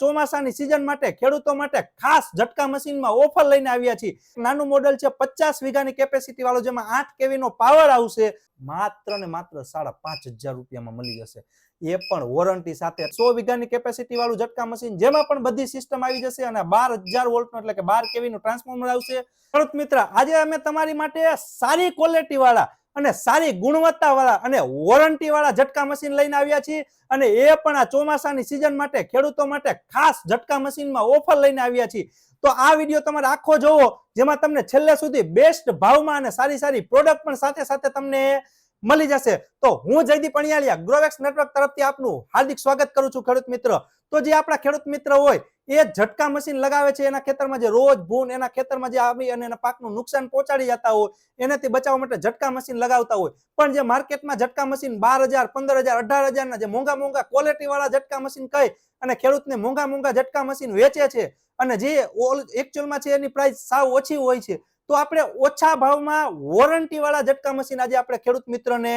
ચોમાસાની સિઝન માટે ખેડૂતો માટે ખાસ ઝટકા મશીનમાં ઓફર લઈને આવ્યા છીએ. નાનું મોડેલ છે પચાસ વીઘાની કેપેસિટી વાળો જેમાં આઠ કેવી નો પાવર આવશે. માત્ર ને માત્ર સાડા પાંચ હજાર રૂપિયામાં મળી જશે. એ પણ વોરંટી સાથે સો વીઘાની કેપેસિટી વાળું ઝટકા મશીન જેમાં પણ બધી સિસ્ટમ આવી જશે અને બાર હજાર વોલ્ટનું એટલે કે બાર કેવી નું ટ્રાન્સફોર્મર આવશે. ખેડૂત મિત્ર, આજે અમે તમારી માટે સારી ક્વોલિટી વાળા અને સારી ગુણવત્તા વાળા અને વોરંટી વાળા ઝટકા મશીન લઈને આવ્યા છીએ. અને એ પણ આ ચોમાસાની સિઝન માટે, ખેડૂતો માટે ખાસ ઝટકા મશીનમાં ઓફર લઈને આવ્યા છીએ. તો આ વીડિયો તમારે આખો જોવો, જેમાં તમને છેલ્લે સુધી બેસ્ટ ભાવમાં અને સારી સારી પ્રોડક્ટ પણ સાથે સાથે તમને મળી જશે. તો હું જયદીપ અણિયાલિયા ગ્રોવેક્સ નેટવર્ક તરફથી આપનું હાર્દિક સ્વાગત કરું છું ખેડૂત મિત્ર. તો જે આપણા ખેડૂત મિત્ર હોય, એ ઝટકા મશીન લગાવે છે. એના ખેતરમાં જે રોજ ભૂન, એના ખેતરમાં જે આવી અને એના પાકનું નુકસાન પહોંચાડી જતા હોય, એનાથી બચાવવા માટે ઝટકા મશીન લગાવતા હોય. પણ જે માર્કેટમાં ઝટકા મશીન બાર હજાર, પંદર હજાર, અઢાર હજારના જે મોંઘા મોંઘા ક્વોલિટી વાળા ઝટકા મશીન કહી, અને ખેડૂતને મોંઘા મોંઘા ઝટકા મશીન વેચે છે, અને જે એકચ્યુઅલમાં છે એની પ્રાઇસ સાવ ઓછી હોય છે. તો આપણે ઓછા ભાવમાં વોરંટી વાળા ઝટકા મશીન આજે આપણે ખેડૂત મિત્રને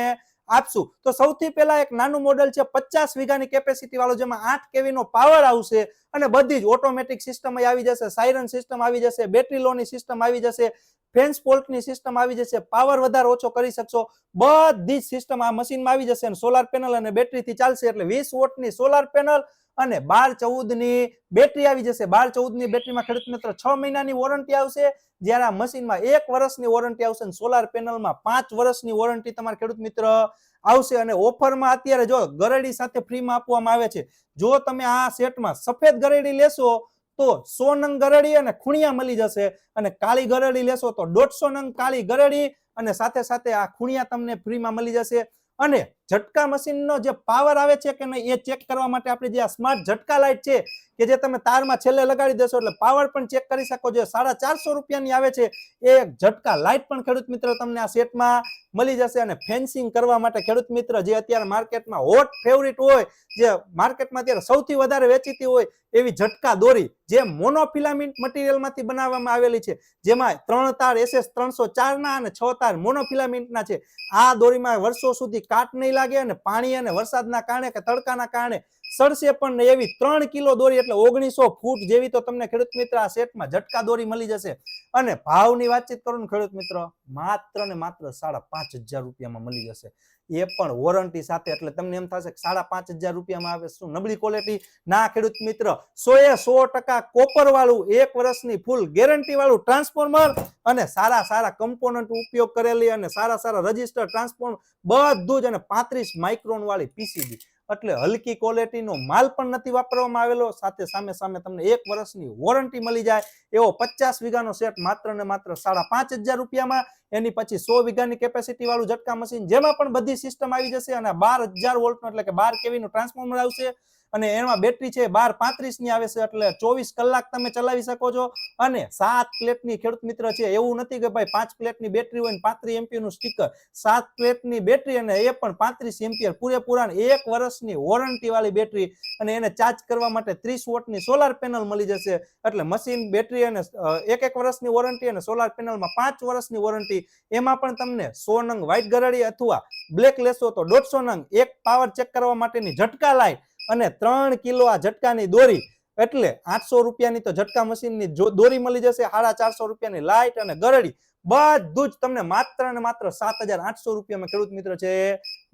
આપશું. તો સૌથી પહેલા એક નાનું મોડેલ છે પચાસ વીઘાની કેપેસિટી વાળો, જેમાં આઠ કેવી નો પાવર આવશે અને બધી જ ઓટોમેટિક સિસ્ટમ આવી જશે સાયરન સિસ્ટમ આવી જશે બેટરી લોની સિસ્ટમ આવી જશે ફેન્સ પોલ્ટની સિસ્ટમ આવી જશે પાવર વધારે ઓછો કરી શકશો. બધી જ સિસ્ટમ આ મશીનમાં આવી જશે અને સોલાર પેનલ અને બેટરીથી ચાલશે એટલે વીસ વોટની સોલાર પેનલ અને બાર ચૌદની બેટરી આવી જશે. બાર ચૌદની બેટરીમાં ખેડૂત મિત્ર છ મહિનાની વોરંટી આવશે. જ્યારે આ મશીનમાં એક વર્ષની વોરંટી આવશે અને સોલાર પેનલમાં પાંચ વર્ષની વોરંટી તમારા ખેડૂત મિત્ર આવશે. અને ઓફરમાં અત્યારે જો ગરેડી સાથે ફ્રીમાં આપવામાં આવે છે. જો તમે આ સેટમાં સફેદ ગરેડી લેશો, તો સો નંગ ગરેડી અને ખૂણિયા મળી જશે. અને કાળી ગરડી લેશો, તો દોઢસો નંગ કાળી ગરડી અને સાથે સાથે આ ખૂણિયા તમને ફ્રીમાં મળી જશે. અને ઝટકા મશીનનો જે પાવર આવે છે કે નહીં એ ચેક કરવા માટે આપણે જે આ સ્માર્ટ ઝટકા લાઇટ છે કે જે તમે તારમાં છેલ્લે લગાડી દેશો એટલે પાવર પણ ચેક કરી શકો છો. સાડા ચારસો રૂપિયાની આવે છે. એ ઝટકા લાઇટ પણ ખેડૂત મિત્રો તમને આ સેટમાં મળી જશે અને ફેન્સિંગ કરવા માટે ખેડૂત મિત્ર જે અત્યારે માર્કેટમાં હોટ ફેવરિટ હોય, જે માર્કેટમાં અત્યારે સૌથી વધારે વેચીતી હોય એવી ઝટકા દોરી જે મોનોફિલામેન્ટ મટીરિયલમાંથી બનાવવામાં આવેલી છે. જેમાં ત્રણ તાર એસએસ ત્રણસો ચારના અને છ તાર મોનોફિલામેન્ટના છે. આ દોરીમાં વર્ષો સુધી કાટ નહીં લાગે અને પાણી અને વરસાદના કારણે કે તડકાના કારણે સડશે પણ નહીં. એવી ત્રણ કિલો દોરી એટલે ઓગણીસો ફૂટ જેવી તો તમને ખેડૂત મિત્ર આ સેટમાં ઝટકા દોરી મળી જશે. અને ભાવની વાતચીત કરો ને ખેડૂત મિત્ર, માત્ર ને માત્ર સાડા પાંચ હજાર રૂપિયામાં મળી જશે. એ પણ વોરંટી સાથે. એટલે તમને એમ થશે કે સાડા પાંચ હજાર રૂપિયામાં આવે શું નબળી ક્વોલિટી ના ખેડૂત મિત્ર. સો એ સો ટકા કોપર વાળું એક વર્ષની ફૂલ ગેરંટી વાળું ટ્રાન્સફોર્મર અને સારા સારા કમ્પોનન્ટ ઉપયોગ કરેલી અને સારા સારા રજિસ્ટર ટ્રાન્સફોર્મ બધું જ અને પાંત્રીસ માઇક્રોન વાળી પીસીબી એટલે હલકી ક્વોલિટીનો માલ પણ નથી વાપરવામાં આવેલો. સાથે સામે સામે તમને એક વર્ષની વોરંટી મળી જાય. એવો પચાસ વીઘાનો સેટ માત્ર ને માત્ર સાડા પાંચ હજાર રૂપિયામાં. એની પછી સો વીઘાની કેપેસિટી વાળું ઝટકા મશીન જેમાં પણ બધી સિસ્ટમ આવી જશે અને બાર હજાર વોલ્ટનો એટલે કે બાર કેવીનું ટ્રાન્સફોર્મર આવશે. અને એમાં બેટરી છે બાર પાંત્રીસની આવે છે એટલે ચોવીસ કલાક તમે ચલાવી શકો છો. અને સાત પ્લેટની ખેડૂત મિત્ર છે, એવું નથી કે ભાઈ પાંચ પ્લેટની બેટરી હોય ને પાંત્રીસ એમ્પિયરનું સ્ટીકર સાત પ્લેટની બેટરી અને એ પણ પાંત્રીસ એમ્પિયર પૂરેપૂરા એક વર્ષની વોરંટી વાળી બેટરી અને એને ચાર્જ કરવા માટે ત્રીસ વોટની સોલાર પેનલ મળી જશે. એટલે મશીન બેટરી અને એક એક વર્ષની વોરંટી અને સોલાર પેનલમાં પાંચ વર્ષની વોરંટી એમાં પણ તમને સો નંગ વ્હાઇટ ગરડી અથવા બ્લેક લેશો તો દોઢસો નંગ. એક પાવર ચેક કરવા માટેની ઝટકા લાઈટ અને ત્રણ કિલો આ ઝટકાની દોરી. એટલે આઠસો રૂપિયાની તો ઝટકા મશીનની દોરી મળી જશે, સાડા ચારસો રૂપિયાની લાઇટ અને ગરડી. બધું જ તમને માત્ર ને માત્ર સાત હજાર આઠસો રૂપિયામાં ખેડૂત મિત્ર છે.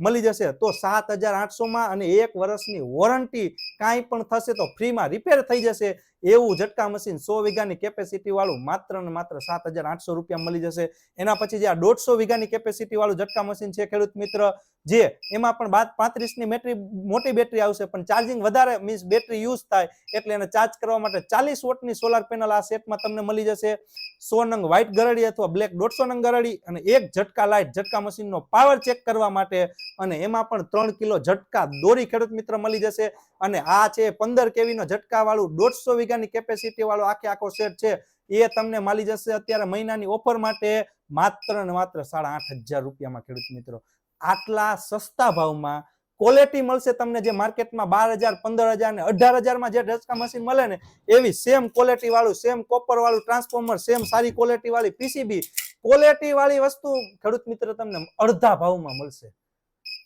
મળી જશે. તો સાત હજાર આઠસોમાં અને એક વર્ષની વોરંટી કાંઈ પણ થશે તો ફ્રીમાં રિપેર થઈ જશે. એવું ઝટકા મશીન સો વીઘાની કેપેસિટી વાળું માત્ર ને માત્ર સાત હજાર આઠસો રૂપિયા મળી જશે. એના પછી જે આ દોઢસો વીઘાની કેપેસિટી વાળું ઝટકા મશીન છે ખેડૂત મિત્ર, જે એમાં પણ બાદ પાંત્રીસની બેટરી, મોટી બેટરી આવશે, પણ ચાર્જિંગ વધારે મીન્સ બેટરી યુઝ થાય, એટલે એને ચાર્જ કરવા માટે ચાલીસ વોટની સોલાર પેનલ આ સેટમાં તમને મળી જશે. સો નંગ વ્હાઇટ ગરડી અથવા બ્લેક દોઢસો નંગ ગરડી અને એક ઝટકા લાઇટ ઝટકા મશીનનો પાવર ચેક કરવા માટે અને એમાં પણ ત્રણ કિલો ઝટકા દોરી ખેડૂત મિત્ર મળી જશે. અને આ છે પંદર કેવીનો ઝટકા વાળું દોઢસો વીઘાની કેપેસિટી વાળો આખે આખો સેટ છે. એ તમને મળી જશે અત્યારે મહિનાની ઓફર માટે માત્ર ને માત્ર સાડા આઠ હજાર રૂપિયામાં ખેડૂત મિત્રો. આટલા સસ્તા ભાવમાં ક્વોલિટી મળશે તમને જે માર્કેટમાં બાર હજાર, પંદર હજાર ને અઢાર હજારમાં જે ઢસકા મશીન મળે ને એવી સેમ ક્વોલિટી વાળું સેમ કોપર વાળું ટ્રાન્સફોર્મર સેમ સારી ક્વોલિટી વાળી પીસીબી ક્વોલિટી વાળી વસ્તુ ખેડૂત મિત્ર તમને અડધા ભાવમાં મળશે.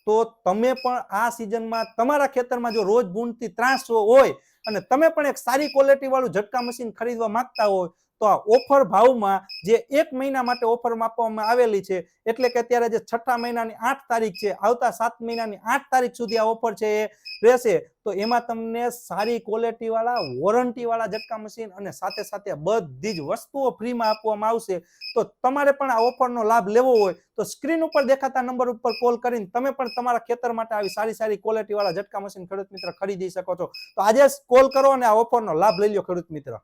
તો તમે પણ આ સિઝનમાં તમારા ખેતરમાં જો રોજ ભૂંડથી ત્રાસ હોય અને તમે પણ એક સારી ક્વોલિટી વાળું ઝટકા મશીન ખરીદવા માંગતા હોય તો આ ઓફર ભાવમાં જે એક મહિના માટે ઓફર આપવામાં આવેલી છે, એટલે કે અત્યારે જે છઠ્ઠા મહિનાની આઠ તારીખ છે, આવતા સાત મહિનાની આઠ તારીખ સુધી આ ઓફર છે એ રહેશે, તો એમાં તમને સારી ક્વોલિટી વાળા વોરંટી વાળા ઝટકા મશીન અને સાથે સાથે બધી જ વસ્તુઓ ફ્રીમાં આપવામાં આવશે. તો તમારે પણ આ ઓફરનો લાભ લેવો હોય, તો સ્ક્રીન ઉપર દેખાતા નંબર ઉપર કોલ કરીને તમે પણ તમારા ખેતર માટે આવી સારી સારી ક્વોલિટી વાળા ઝટકા મશીન ખેડૂત મિત્ર ખરીદી શકો છો. તો આજે કોલ કરો અને આ ઓફરનો લાભ લઈ લો ખેડૂત મિત્ર.